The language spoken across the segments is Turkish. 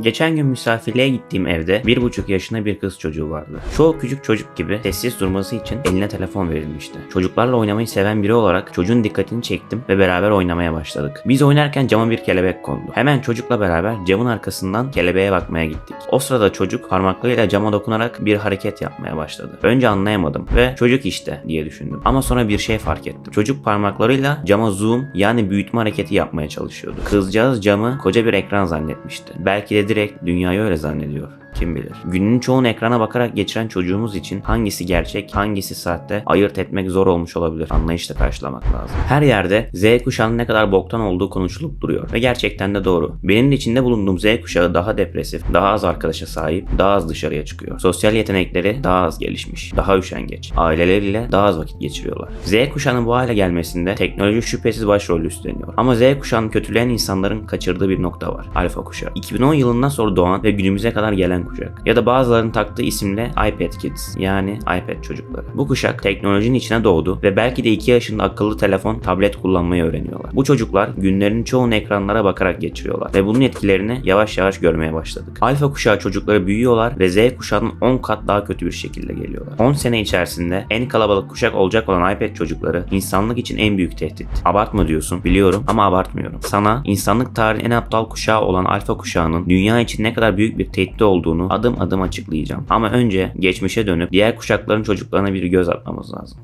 Geçen gün misafirliğe gittiğim evde bir buçuk yaşında bir kız çocuğu vardı. Çoğu küçük çocuk gibi sessiz durması için eline telefon verilmişti. Çocuklarla oynamayı seven biri olarak çocuğun dikkatini çektim ve beraber oynamaya başladık. Biz oynarken cama bir kelebek kondu. Hemen çocukla beraber camın arkasından kelebeğe bakmaya gittik. O sırada çocuk parmaklarıyla cama dokunarak bir hareket yapmaya başladı. Önce anlayamadım ve çocuk işte diye düşündüm. Ama sonra bir şey fark ettim. Çocuk parmaklarıyla cama zoom yani büyütme hareketi yapmaya çalışıyordu. Kızcağız camı koca bir ekran zannetmişti. Belki de direkt dünyayı öyle zannediyor. Kim bilir. Günün çoğunu ekrana bakarak geçiren çocuğumuz için hangisi gerçek, hangisi sahte ayırt etmek zor olmuş olabilir. Anlayışla karşılamak lazım. Her yerde Z kuşağının ne kadar boktan olduğu konuşulup duruyor. Ve gerçekten de doğru. Benim de içinde bulunduğum Z kuşağı daha depresif, daha az arkadaşa sahip, daha az dışarıya çıkıyor. Sosyal yetenekleri daha az gelişmiş, daha üşengeç. Aileleriyle daha az vakit geçiriyorlar. Z kuşağının bu hale gelmesinde teknoloji şüphesiz başrol üstleniyor. Ama Z kuşağını kötüleyen insanların kaçırdığı bir nokta var. Alfa kuşağı. 2010 yılından sonra doğan ve günümüze kadar gelen kuşak. Ya da bazılarının taktığı isimle iPad Kids yani iPad çocukları. Bu kuşak teknolojinin içine doğdu ve belki de 2 yaşında akıllı telefon, tablet kullanmayı öğreniyorlar. Bu çocuklar günlerinin çoğunu ekranlara bakarak geçiriyorlar ve bunun etkilerini yavaş yavaş görmeye başladık. Alfa kuşağı çocukları büyüyorlar ve Z kuşağının 10 kat daha kötü bir şekilde geliyorlar. 10 sene içerisinde en kalabalık kuşak olacak olan iPad çocukları insanlık için en büyük tehdit. Abartma diyorsun biliyorum ama abartmıyorum. Sana insanlık tarihi en aptal kuşağı olan alfa kuşağının dünya için ne kadar büyük bir tehdit olduğunu adım adım açıklayacağım. Ama önce geçmişe dönüp diğer kuşakların çocuklarına bir göz atmamız lazım.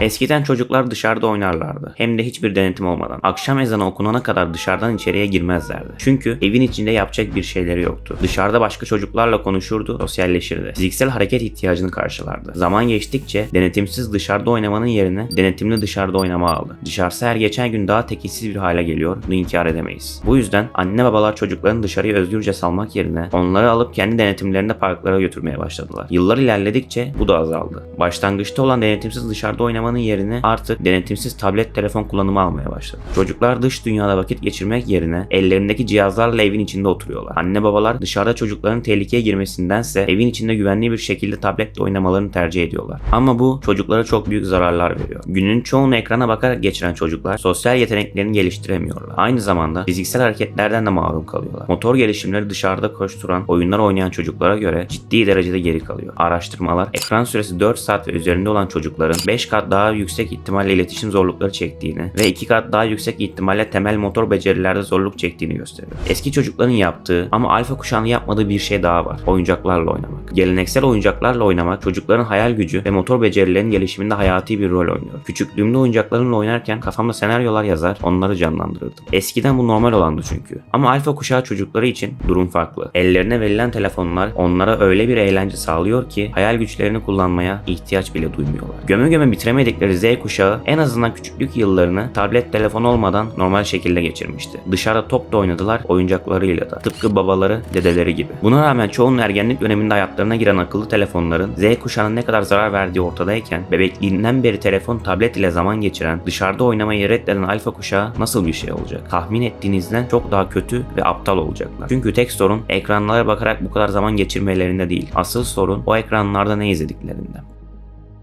Eskiden çocuklar dışarıda oynarlardı. Hem de hiçbir denetim olmadan. Akşam ezanı okunana kadar dışarıdan içeriye girmezlerdi. Çünkü evin içinde yapacak bir şeyleri yoktu. Dışarıda başka çocuklarla konuşurdu, sosyalleşirdi. Fiziksel hareket ihtiyacını karşılardı. Zaman geçtikçe denetimsiz dışarıda oynamanın yerine denetimli dışarıda oynama aldı. Dışarısı her geçen gün daha tekilsiz bir hale geliyor. Bunu inkar edemeyiz. Bu yüzden anne babalar çocuklarını dışarıya özgürce salmak yerine onları alıp kendi denetimlerinde parklara götürmeye başladılar. Yıllar ilerledikçe bu da azaldı. Başlangıçta olan denetimsiz dışarıda oynamanın yerine artık denetimsiz tablet telefon kullanımı almaya başladı. Çocuklar dış dünyada vakit geçirmek yerine ellerindeki cihazlarla evin içinde oturuyorlar. Anne babalar dışarıda çocukların tehlikeye girmesindense evin içinde güvenli bir şekilde tabletle oynamalarını tercih ediyorlar. Ama bu çocuklara çok büyük zararlar veriyor. Günün çoğunu ekrana bakarak geçiren çocuklar sosyal yeteneklerini geliştiremiyorlar. Aynı zamanda fiziksel hareketlerden de mahrum kalıyorlar. Motor gelişimleri dışarıda koşturan, oyunlar oynayan çocuklara göre ciddi derecede geri kalıyor. Araştırmalar ekran süresi 4 saat ve üzerinde olan çocukların 5 kat daha yüksek ihtimalle iletişim zorlukları çektiğini ve 2 kat daha yüksek ihtimalle temel motor becerilerde zorluk çektiğini gösteriyor. Eski çocukların yaptığı ama alfa kuşağının yapmadığı bir şey daha var. Oyuncaklarla oynamak. Geleneksel oyuncaklarla oynamak çocukların hayal gücü ve motor becerilerinin gelişiminde hayati bir rol oynuyor. Küçüklüğümde oyuncaklarımla oynarken kafamda senaryolar yazar, onları canlandırırdım. Eskiden bu normal olandı çünkü. Ama alfa kuşağı çocukları için durum farklı. Ellerine verilen telefonlar onlara öyle bir eğlence sağlıyor ki hayal güçlerini kullanmaya ihtiyaç bile duymuyorlar. Göme göme bitiremedikleri Z kuşağı en azından küçüklük yıllarını tablet telefon olmadan normal şekilde geçirmişti. Dışarıda top da oynadılar oyuncaklarıyla da. Tıpkı babaları, dedeleri gibi. Buna rağmen çoğunun ergenlik döneminde hayatlarına giren akıllı telefonların Z kuşağına ne kadar zarar verdiği ortadayken bebekliğinden beri telefon, tablet ile zaman geçiren, dışarıda oynamayı reddeden alfa kuşağı nasıl bir şey olacak? Tahmin ettiğinizden çok daha kötü ve aptal olacaklar. Çünkü tek sorun ekranlara bakarak bu kadar zaman geçirmelerinde değil. Asıl sorun o ekranlarda ne izlediklerinde.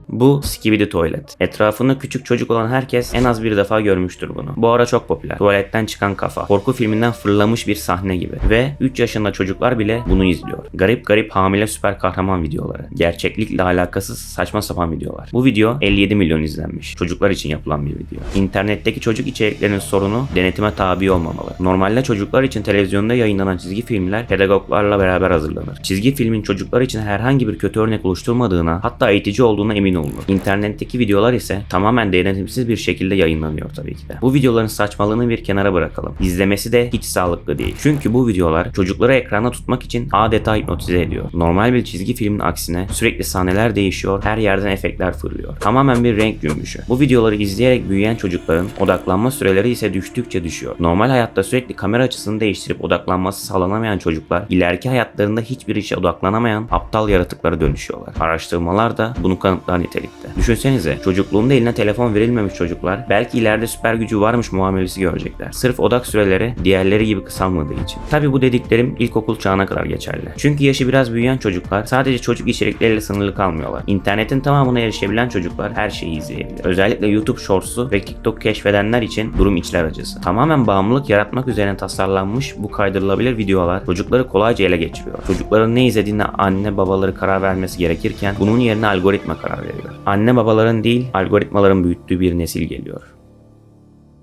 Bu Skibidi Tuvalet. Etrafında küçük çocuk olan herkes en az bir defa görmüştür bunu. Bu ara çok popüler. Tuvaletten çıkan kafa. Korku filminden fırlamış bir sahne gibi. Ve 3 yaşında çocuklar bile bunu izliyor. Garip garip hamile süper kahraman videoları. Gerçeklikle alakasız saçma sapan videolar. Bu video 57 milyon izlenmiş. Çocuklar için yapılan bir video. İnternetteki çocuk içeriklerinin sorunu denetime tabi olmamalı. Normalde çocuklar için televizyonda yayınlanan çizgi filmler pedagoglarla beraber hazırlanır. Çizgi filmin çocuklar için herhangi bir kötü örnek oluşturmadığına hatta eğitici olduğuna emin olunur. İnternetteki videolar ise tamamen denetimsiz bir şekilde yayınlanıyor tabii ki de. Bu videoların saçmalığını bir kenara bırakalım. İzlemesi de hiç sağlıklı değil. Çünkü bu videolar çocukları ekranda tutmak için adeta hipnotize ediyor. Normal bir çizgi filmin aksine sürekli sahneler değişiyor, her yerden efektler fırlıyor. Tamamen bir renk cümbüşü. Bu videoları izleyerek büyüyen çocukların odaklanma süreleri ise düştükçe düşüyor. Normal hayatta sürekli kamera açısını değiştirip odaklanması sağlanamayan çocuklar ileriki hayatlarında hiçbir işe odaklanamayan aptal yaratıklara dönüşüyorlar. Araştırmalar da bunu kanıtlar Take. Düşünsenize çocukluğunda eline telefon verilmemiş çocuklar belki ileride süper gücü varmış muamelesi görecekler. Sırf odak süreleri diğerleri gibi kısalmadığı için. Tabi bu dediklerim ilkokul çağına kadar geçerli. Çünkü yaşı biraz büyüyen çocuklar sadece çocuk içerikleriyle sınırlı kalmıyorlar. İnternetin tamamına erişebilen çocuklar her şeyi izleyebilir. Özellikle YouTube Shorts'u ve TikTok keşfedenler için durum içler acısı. Tamamen bağımlılık yaratmak üzerine tasarlanmış bu kaydırılabilir videolar çocukları kolayca ele geçiriyor. Çocukların ne izlediğine anne babaları karar vermesi gerekirken bunun yerine algoritma karar veriyor. Anne babaların değil algoritmaların büyüttüğü bir nesil geliyor.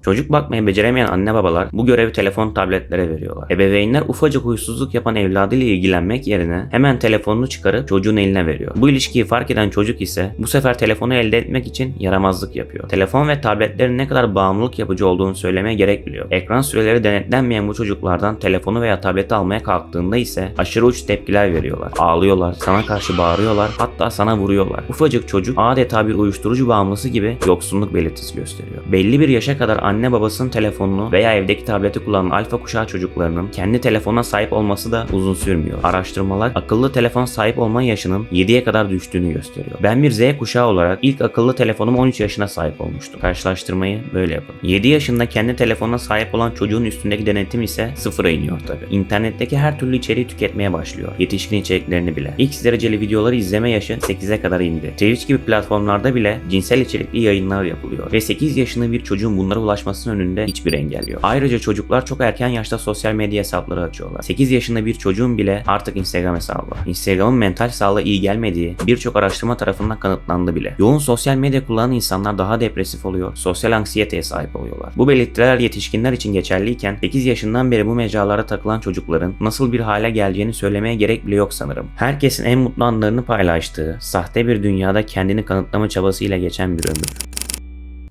Çocuk bakmayı beceremeyen anne babalar bu görevi telefon tabletlere veriyorlar. Ebeveynler ufacık huysuzluk yapan evladıyla ilgilenmek yerine hemen telefonunu çıkarıp çocuğun eline veriyor. Bu ilişkiyi fark eden çocuk ise bu sefer telefonu elde etmek için yaramazlık yapıyor. Telefon ve tabletlerin ne kadar bağımlılık yapıcı olduğunu söylemeye gerek biliyor. Ekran süreleri denetlenmeyen bu çocuklardan telefonu veya tableti almaya kalktığında ise aşırı uç tepkiler veriyorlar. Ağlıyorlar, sana karşı bağırıyorlar, hatta sana vuruyorlar. Ufacık çocuk adeta bir uyuşturucu bağımlısı gibi yoksunluk belirtisi gösteriyor. Belli bir yaşa kadar anne babasının telefonunu veya evdeki tableti kullanan alfa kuşağı çocuklarının kendi telefona sahip olması da uzun sürmüyor. Araştırmalar akıllı telefon sahip olma yaşının 7'ye kadar düştüğünü gösteriyor. Ben bir Z kuşağı olarak ilk akıllı telefonum 13 yaşına sahip olmuştum. Karşılaştırmayı böyle yapın. 7 yaşında kendi telefonuna sahip olan çocuğun üstündeki denetim ise sıfıra iniyor tabi. İnternetteki her türlü içeriği tüketmeye başlıyor. Yetişkin içeriklerini bile. X dereceli videoları izleme yaşı 8'e kadar indi. Twitch gibi platformlarda bile cinsel içerikli yayınlar yapılıyor. Ve 8 yaşında bir çocuğun bunlara ulaşması ulaşmasının önünde hiçbir engel yok. Ayrıca çocuklar çok erken yaşta sosyal medya hesapları açıyorlar. 8 yaşında bir çocuğun bile artık Instagram hesabı var. Instagram'ın mental sağlığa iyi gelmediği birçok araştırma tarafından kanıtlandı bile. Yoğun sosyal medya kullanan insanlar daha depresif oluyor, sosyal anksiyeteye sahip oluyorlar. Bu belirtiler yetişkinler için geçerliyken 8 yaşından beri bu mecralara takılan çocukların nasıl bir hale geleceğini söylemeye gerek bile yok sanırım. Herkesin en mutlu anlarını paylaştığı, sahte bir dünyada kendini kanıtlama çabasıyla geçen bir ömür.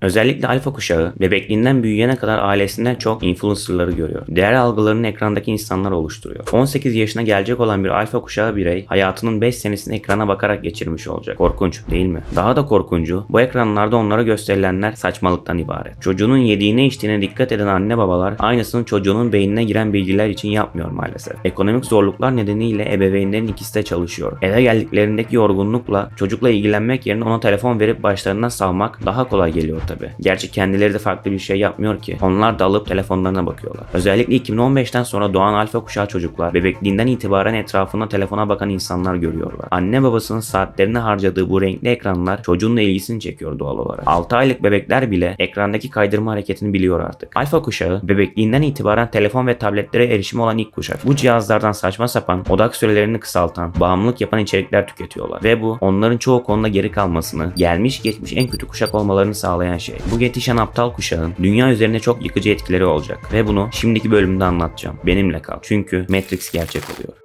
Özellikle alfa kuşağı bebekliğinden büyüyene kadar ailesinden çok influencerları görüyor. Değer algılarını ekrandaki insanlar oluşturuyor. 18 yaşına gelecek olan bir alfa kuşağı birey hayatının 5 senesini ekrana bakarak geçirmiş olacak. Korkunç değil mi? Daha da korkuncu bu ekranlarda onlara gösterilenler saçmalıktan ibaret. Çocuğunun yediğine içtiğine dikkat eden anne babalar aynısını çocuğunun beynine giren bilgiler için yapmıyor maalesef. Ekonomik zorluklar nedeniyle ebeveynlerin ikisi de çalışıyor. Eve geldiklerindeki yorgunlukla çocukla ilgilenmek yerine ona telefon verip başlarına salmak daha kolay geliyor tabi. Gerçi kendileri de farklı bir şey yapmıyor ki. Onlar da alıp telefonlarına bakıyorlar. Özellikle 2015'ten sonra doğan alfa kuşağı çocuklar bebekliğinden itibaren etrafında telefona bakan insanlar görüyorlar. Anne babasının saatlerini harcadığı bu renkli ekranlar çocuğun ilgisini çekiyor doğal olarak. 6 aylık bebekler bile ekrandaki kaydırma hareketini biliyor artık. Alfa kuşağı bebekliğinden itibaren telefon ve tabletlere erişimi olan ilk kuşak. Bu cihazlardan saçma sapan, odak sürelerini kısaltan, bağımlılık yapan içerikler tüketiyorlar. Ve bu onların çoğu konuda geri kalmasını, gelmiş geçmiş en kötü kuşak olmalarını sağlayan şey. Bu yetişen aptal kuşağın dünya üzerine çok yıkıcı etkileri olacak ve bunu şimdiki bölümde anlatacağım. Benimle kal. Çünkü Matrix gerçek oluyor.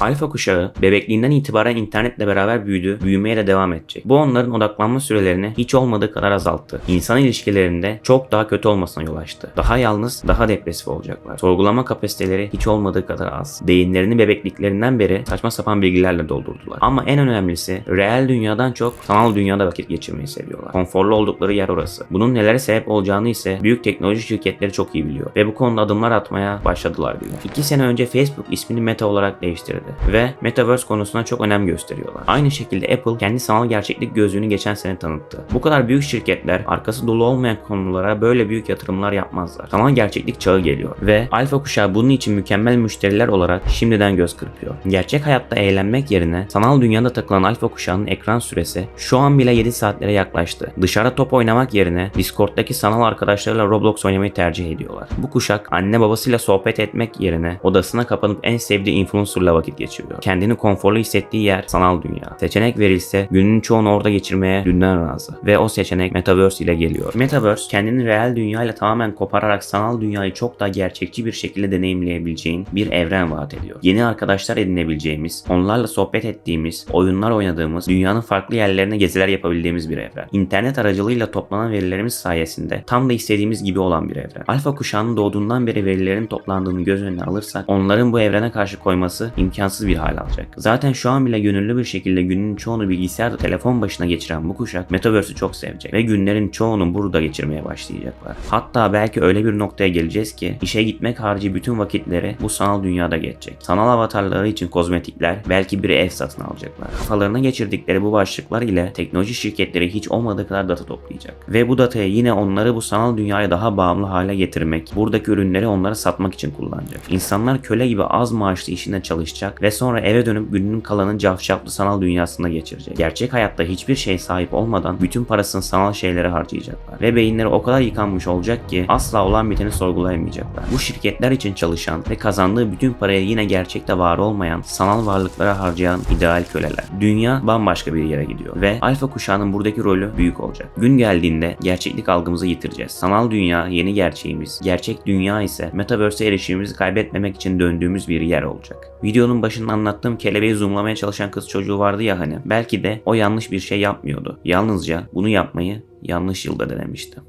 Alfa kuşağı bebekliğinden itibaren internetle beraber büyüdü, büyümeye de devam edecek. Bu onların odaklanma sürelerini hiç olmadığı kadar azalttı. İnsan ilişkilerinde çok daha kötü olmasına yol açtı. Daha yalnız, daha depresif olacaklar. Sorgulama kapasiteleri hiç olmadığı kadar az. Beyinlerini bebekliklerinden beri saçma sapan bilgilerle doldurdular. Ama en önemlisi reel dünyadan çok sanal dünyada vakit geçirmeyi seviyorlar. Konforlu oldukları yer orası. Bunun nelere sebep olacağını ise büyük teknoloji şirketleri çok iyi biliyor. Ve bu konuda adımlar atmaya başladılar bile. 2 sene önce Facebook ismini Meta olarak değiştirdi ve Metaverse konusuna çok önem gösteriyorlar. Aynı şekilde Apple kendi sanal gerçeklik gözlüğünü geçen sene tanıttı. Bu kadar büyük şirketler arkası dolu olmayan konulara böyle büyük yatırımlar yapmazlar. Sanal gerçeklik çağı geliyor ve alfa kuşağı bunun için mükemmel müşteriler olarak şimdiden göz kırpıyor. Gerçek hayatta eğlenmek yerine sanal dünyada takılan alfa kuşağının ekran süresi şu an bile 7 saatlere yaklaştı. Dışarıda top oynamak yerine Discord'daki sanal arkadaşlarıyla Roblox oynamayı tercih ediyorlar. Bu kuşak anne babasıyla sohbet etmek yerine odasına kapanıp en sevdiği influencerla vakit geçiriyor. Kendini konforlu hissettiği yer sanal dünya. Seçenek verilse günün çoğunu orada geçirmeye dünden razı. Ve o seçenek Metaverse ile geliyor. Metaverse kendini reel dünyayla tamamen kopararak sanal dünyayı çok daha gerçekçi bir şekilde deneyimleyebileceğin bir evren vaat ediyor. Yeni arkadaşlar edinebileceğimiz, onlarla sohbet ettiğimiz, oyunlar oynadığımız, dünyanın farklı yerlerine geziler yapabildiğimiz bir evren. İnternet aracılığıyla toplanan verilerimiz sayesinde tam da istediğimiz gibi olan bir evren. Alfa kuşağının doğduğundan beri verilerin toplandığını göz önüne alırsak onların bu evrene karşı koyması imkansız imkansız bir hal alacak. Zaten şu an bile gönüllü bir şekilde günün çoğunu bilgisayarda telefon başına geçiren bu kuşak Metaverse'ü çok sevecek ve günlerin çoğunu burada geçirmeye başlayacaklar. Hatta belki öyle bir noktaya geleceğiz ki işe gitmek harici bütün vakitleri bu sanal dünyada geçecek. Sanal avatarları için kozmetikler belki bir ev satın alacaklar. Kafalarına geçirdikleri bu başlıklar ile teknoloji şirketleri hiç olmadığı kadar data toplayacak. Ve bu datayı yine onları bu sanal dünyaya daha bağımlı hale getirmek, buradaki ürünleri onlara satmak için kullanacak. İnsanlar köle gibi az maaşlı işinde çalışacak ve sonra eve dönüp gününün kalanını cafcaflı sanal dünyasında geçirecek. Gerçek hayatta hiçbir şey sahip olmadan bütün parasını sanal şeylere harcayacaklar. Ve beyinleri o kadar yıkanmış olacak ki asla olan biteni sorgulayamayacaklar. Bu şirketler için çalışan ve kazandığı bütün parayı yine gerçekte var olmayan sanal varlıklara harcayan ideal köleler. Dünya bambaşka bir yere gidiyor ve alfa kuşağının buradaki rolü büyük olacak. Gün geldiğinde gerçeklik algımızı yitireceğiz. Sanal dünya yeni gerçeğimiz, gerçek dünya ise metaverse'e erişimimizi kaybetmemek için döndüğümüz bir yer olacak. Videonun başında anlattığım kelebeği zoomlamaya çalışan kız çocuğu vardı ya hani. Belki de o yanlış bir şey yapmıyordu. Yalnızca bunu yapmayı yanlış yılda denemişti.